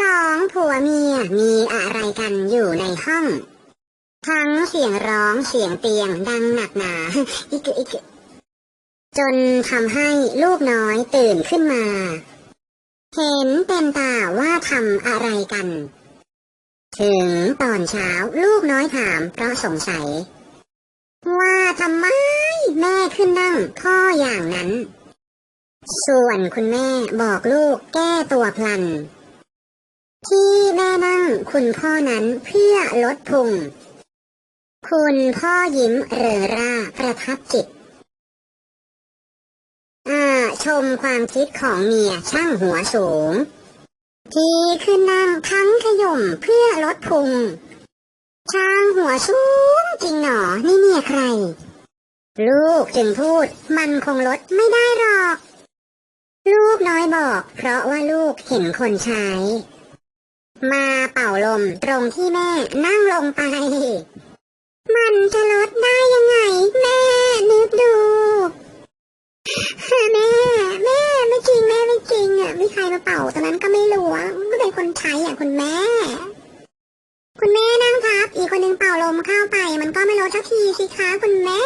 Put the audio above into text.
สองผัวเมียมีอะไรกันอยู่ในห้อง ทั้งเสียงร้องเสียงเตียงดังหนักหนาอิกอิกจนทำให้ลูกน้อยตื่นขึ้นมา เห็นเต็มตาว่าทำอะไรกัน ถึงตอนเช้าลูกน้อยถามเพราะสงสัย ว่าทำไมแม่ขึ้นนั่งข้ออย่างนั้น ส่วนคุณแม่บอกลูกแก้ตัวพลัน ที่แม่นั่งคุณพ่อนั้นเพื่อลดพุง คุณพ่อยิ้มเริงร่าประทับจิตอ่าชมความคิดของเมียช่างหัวสูง ที่ขึ้นนั่งทั้งขย่มเพื่อลดพุง ช่างหัวสูงจริงหนอ นี่เมียใคร ลูกจึงพูดมันคงลดไม่ได้หรอก ลูกน้อยบอกเพราะว่าลูกเห็นคนใช้ มาเป่าลมตรงที่แม่นั่งลงไป มันจะลดได้ยังไง แม่นึกดูแม่แม่ไม่จริงแม่ไม่จริงอะไม่ใครมาเป่าตอนนั้นก็ไม่รู้ว่าก็เป็นคนใช้อะคุณแม่ คุณแม่นั่งทับอีกคนนึงเป่าลมเข้าไป มันก็ไม่ลดสักทีสิคะคุณแม่